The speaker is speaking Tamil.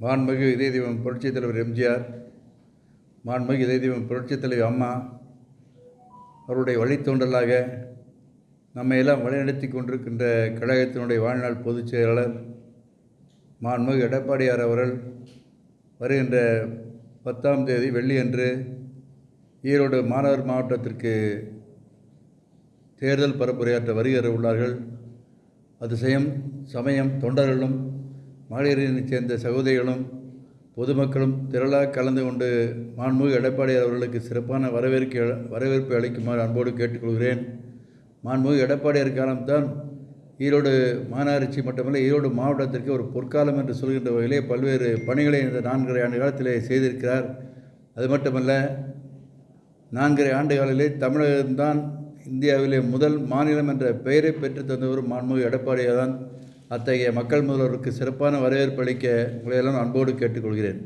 மாண்புமிகு இதய தெய்வம் புரட்சித் தலைவர் எம்ஜிஆர் மாண்புமிகு இதய தெய்வம் புரட்சித் தலைவி அம்மா அவருடைய வழித்தோன்றலாக நம்மை எல்லாம் வழிநடத்தி கொண்டிருக்கின்ற கழகத்தினுடைய வாழ்நாள் பொதுச் செயலாளர் மாண்புமிகு எடப்பாடியார் அவர்கள் வருகின்ற பத்தாம் தேதி வெள்ளியன்று ஈரோடு மாநகர் மாவட்டத்திற்கு தேர்தல் பரப்புரையாற்ற வருகிற உள்ளார்கள். அதிசயம் சமயம் தொண்டர்களும் மகளிரினைச் சேர்ந்த சகோதரிகளும் பொதுமக்களும் திரளாக கலந்து கொண்டு மாண்புமிகு எடப்பாடி அவர்களுக்கு சிறப்பான வரவேற்க வரவேற்பு அளிக்குமாறு அன்போடு கேட்டுக்கொள்கிறேன். மாண்புமிகு எடப்பாடியார் காலம்தான் ஈரோடு மாநகராட்சி மட்டுமல்ல ஈரோடு மாவட்டத்திற்கு ஒரு பொற்காலம் என்று சொல்கின்ற வகையிலே பல்வேறு பணிகளை இந்த நான்கரை ஆண்டு காலத்திலே செய்திருக்கிறார். அது மட்டுமல்ல நான்கரை ஆண்டு காலிலே தமிழகம்தான் இந்தியாவிலே முதல் மாநிலம் என்ற பெயரை பெற்றுத் தந்தவர் மாண்புமிகு எடப்பாடியார் தான் அத்தகைய மக்கள் முதல்வருக்கு சிறப்பான வரவேற்பு அளிக்க உங்களையெல்லாம் அன்போடு கேட்டுக்கொள்கிறேன்.